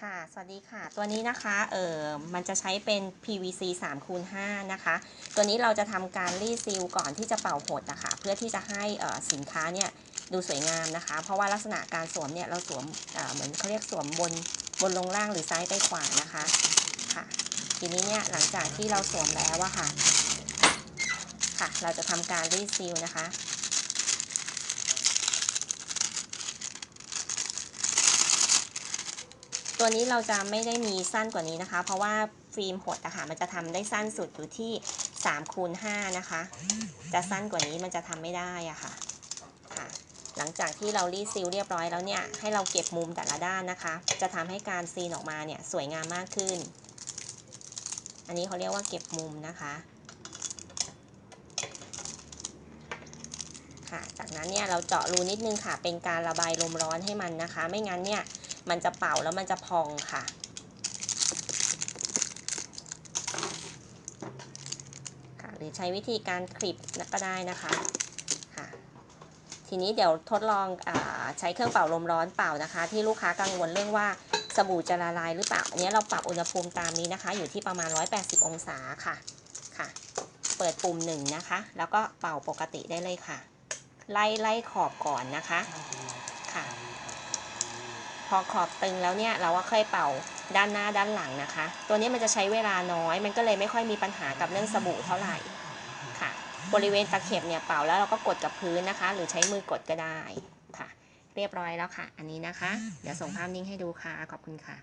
ค่ะ สวัสดีค่ะ ตัวนี้นะคะ เออมันจะใช้เป็น PVC 3คูณ5นะคะ ตัวนี้เราจะทำการรีซีลก่อนที่จะเป่าหดนะคะ เพื่อที่จะให้สินค้าเนี่ยดูสวยงามนะคะ เพราะว่าลักษณะการสวมเนี่ยเราสวมเออเหมือนเขาเรียกสวมบนบนลงล่างหรือซ้ายไปขวานะคะ ค่ะ ทีนี้เนี่ยหลังจากที่เราสวมแล้วอะค่ะ ค่ะ เราจะทำการรีซีลนะคะ ตัวนี้เราจะไม่ได้มีสั้นกว่านี้นะคะ เพราะว่าฟิล์มหดอะค่ะมันจะทำได้สั้นสุดอยู่ที่3คูณ5นะคะ จะสั้นกว่านี้มันจะทำไม่ได้อะค่ะค่ะ หลังจากที่เรารีซีลเรียบร้อยแล้วเนี่ยให้เราเก็บมุมแต่ละด้านนะคะ จะทำให้การซีนออกมาเนี่ยสวยงามมากขึ้น อันนี้เขาเรียกว่าเก็บมุมนะคะ ค่ะ จากนั้นเนี่ยเราเจาะรูนิดนึงค่ะ เป็นการระบายลมร้อนให้มันนะคะ ไม่งั้นเนี่ยมันจะเป่าแล้วมันจะพองค่ะ ค่ะหรือใช้วิธีการคลิปก็ได้นะคะค่ะ ทีนี้เดี๋ยวทดลองอใช้เครื่องเป่าลมร้อนเป่านะคะ ที่ลูกค้ากังวลเรื่องว่าสบู่จะละลายหรือเปล่าอันนี้เราปรับอุณหภูมิตามนี้นะคะ อยู่ที่ประมาณ 180 องศาค่ะค่ะ เปิดปุ่มหนึ่งนะคะ แล้วก็เป่าปกติได้เลยค่ะ ไล่ไล่ขอบก่อนนะคะค่ะ พอขอบตึงแล้วเนี่ยเราก็ค่อยเป่าด้านหน้าด้านหลังนะคะ ตัวนี้มันจะใช้เวลาน้อย มันก็เลยไม่ค่อยมีปัญหากับเรื่องสบู่เท่าไหร่ค่ะ บริเวณตะเข็บเนี่ยเป่าแล้วเราก็กดกับพื้นนะคะ หรือใช้มือกดก็ได้ค่ะ เรียบร้อยแล้วค่ะ อันนี้นะคะ เดี๋ยวส่งภาพนิ่งให้ดูค่ะ ขอบคุณค่ะ